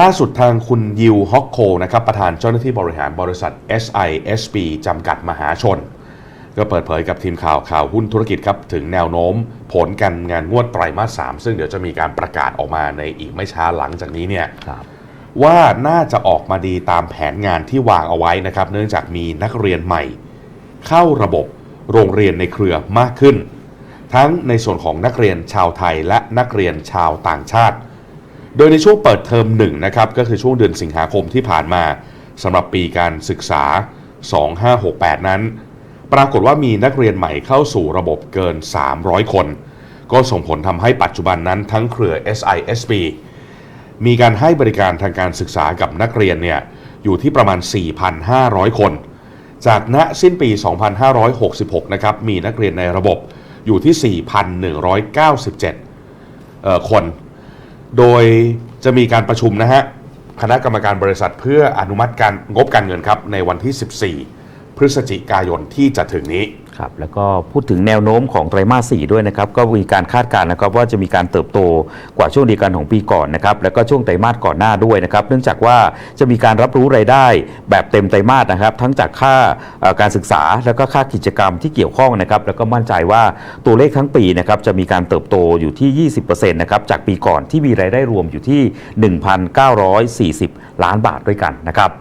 ล่าสุดทางคุณยิวฮอกโคนะครับประธานเจ้าหน้าที่บริหารบริษัท SISB จำกัดมหาชน ก็เปิดเผยกับทีมข่าวข่าวหุ้นธุรกิจครับ ถึงแนวโน้มผลการงานงวดไตรมาส 3 ซึ่งเดี๋ยวจะมีการประกาศออกมาในอีกไม่ช้าหลังจากนี้เนี่ยครับว่าน่าจะออกมาดีตามแผนงานที่วางเอาไว้นะครับ เนื่องจากมีนักเรียนใหม่ เข้าระบบโรงเรียนในเครือมากขึ้น ทั้งในส่วนของนักเรียนชาวไทยและนักเรียนชาวต่างชาติ โดยในช่วงเปิดเทอมหนึ่งนะครับก็คือช่วงเดือนสิงหาคมที่ผ่านมาสำหรับปีการศึกษา 2568 นั้น ปรากฏว่ามีนักเรียนใหม่เข้าสู่ระบบเกิน 300 คน ก็ส่งผลทำให้ปัจจุบันนั้นทั้งเครือ SISB มีการให้บริการทางการศึกษากับนักเรียนเนี่ยอยู่ที่ประมาณ 4,500 คน จากณสิ้นปี 2566 นะครับมีนักเรียนในระบบอยู่ที่ 4,197คน โดยจะมีการประชุมนะฮะคณะกรรมการบริษัทเพื่ออนุมัติการงบการเงินครับในวันที่ 14 พฤศจิกายนที่จะถึงนี้ ครับแล้วก็พูดถึงแนวโน้มของไตรมาส4ด้วยนะครับก็มีการคาดการณ์นะครับว่าจะมีการเติบโตกว่าช่วงเดียวกันของปีก่อนนะครับแล้วก็ช่วงไตรมาสก่อนหน้าด้วยนะครับเนื่องจากว่าจะมีการรับรู้รายได้แบบเต็มไตรมาสนะครับ ทั้งจากค่าการศึกษาแล้วก็ค่ากิจกรรมที่เกี่ยวข้องนะครับแล้วก็มั่นใจว่าตัวเลขทั้งปีนะครับจะมีการเติบโตอยู่ที่ 20%นะครับจากปีก่อนที่มีรายได้รวมอยู่ที่ 1,940 ล้านบาทด้วยกันนะครับ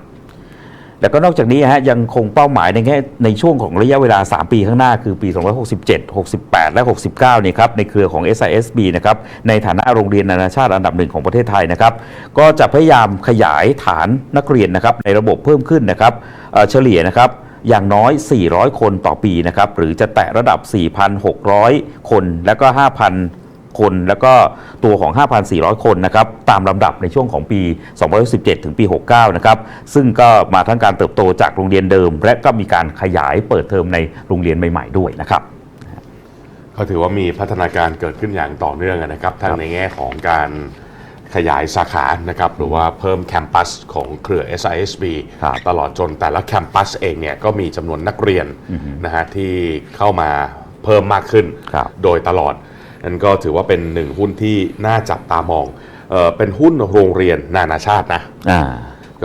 แล้วก็นอกจากนี้ฮะยังคงเป้าหมายในแง่ในช่วงของระยะเวลา 3 ปีข้างหน้าคือปี 267 68 และ 69เนี่ยครับในเครือของ SISB นะครับในฐานะโรงเรียนนานาชาติอันดับหนึ่งของประเทศไทยนะครับก็จะพยายามขยายฐานนักเรียนนะครับในระบบเพิ่มขึ้นนะครับเอ่อเฉลี่ยนะครับอย่างน้อย 400 คนต่อปีนะครับ หรือจะแตะระดับ 4,600 คน แล้วก็5,000 คน แล้วก็ตัวของ 5,400 คนนะครับตามลำดับในช่วงของปี 2017 ถึงปี 69 นะครับซึ่งก็มาทั้งการเติบโตจากโรงเรียนเดิม และก็มีการขยายเปิดเทอมในโรงเรียนใหม่ ๆ ด้วยนะครับก็ถือว่ามีพัฒนาการเกิดขึ้นอย่างต่อเนื่องนะครับทั้งในแง่ของการขยายสาขานะครับหรือว่าเพิ่มแคมปัสของเครือ SISB ครับตลอดจนแต่ละแคมปัสเองเนี่ยก็มีจำนวนนักเรียนนะฮะที่เข้ามาเพิ่มมากขึ้นครับโดยตลอด นั่นก็ถือว่าเป็นหนึ่งหุ้นที่น่าจับตามองเออเป็นหุ้นโรงเรียนนานาชาตินะอ่า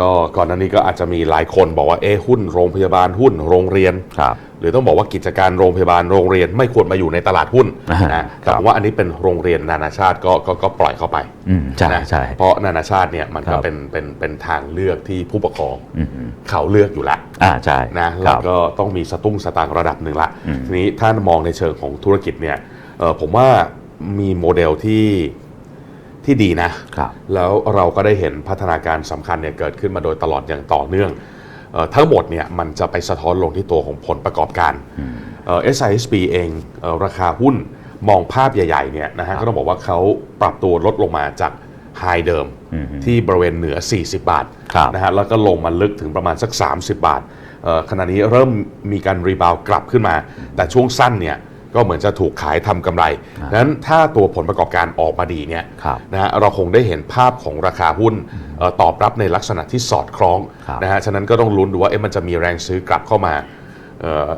ก็ก่อนหน้านี้ก็อาจจะมีหลายคนบอกว่าเอ๊ะหุ้นโรงพยาบาลหุ้นโรงเรียน ครับ หรือต้องบอกว่ากิจการโรงพยาบาลโรงเรียนไม่ควรมาอยู่ในตลาดหุ้นอ่านะแต่ครับว่าอันนี้เป็นโรงเรียนนานาชาติก็ก็ก็ปล่อยเข้าไปอืมใช่นะใช่เพราะนานาชาติเนี่ยมันครัก็บเป็นเป็นเป็นทางเลือกที่ผู้ปกครองอืมเขาเลือกอยู่แล้วอ่าใช่นะคแล้รัวบก็ต้องมีสตุ้งสตางค์ระดับหนึ่งละอืมทีนี้ถ้ามองในเชิงของธุรกิจเนี่ยเอ่อผมว่ามีโมเดลที่ที่ดีนะครับแล้วเราก็ได้เห็นพัฒนาการสำคัญเนี่ยเกิดขึ้นมาโดยตลอดอย่างต่อเนื่องเออทั้งหมดเนี่ยมันจะไปสะท้อนลงที่ตัวของผลประกอบการเอ่อ SISB เองเออราคาหุ้นมองภาพใหญ่ๆเนี่ยนะฮะก็ต้องบอกว่าเขาปรับตัวลดลงมาจากไฮเดิมอืมที่บริเวณเหนือ 40 บาทครับนะฮะแล้วก็ลงมาลึกถึงประมาณสัก 30 บาทเอ่อขณะนี้เริ่มมีการรีบาวกลับขึ้นมา แต่ช่วงสั้นเนี่ย ก็เหมือนจะถูกขายทำกำไรดังนั้นถ้าตัวผลประกอบการออกมาดีเนี่ยครับนะฮะเราคงได้เห็นภาพของราคาหุ้นเอ่อตอบรับในลักษณะที่สอดคล้องครับนะฮะฉะนั้นก็ต้องลุ้นดูว่าเอ๊ะมันจะมีแรงซื้อกลับเข้ามาเอ่อ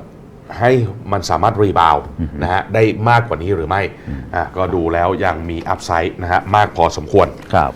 ให้มันสามารถรีบาวนะฮะได้มากกว่านี้หรือไม่อะก็ดูแล้วยังมีอัพไซด์นะฮะมากพอสมควรครับ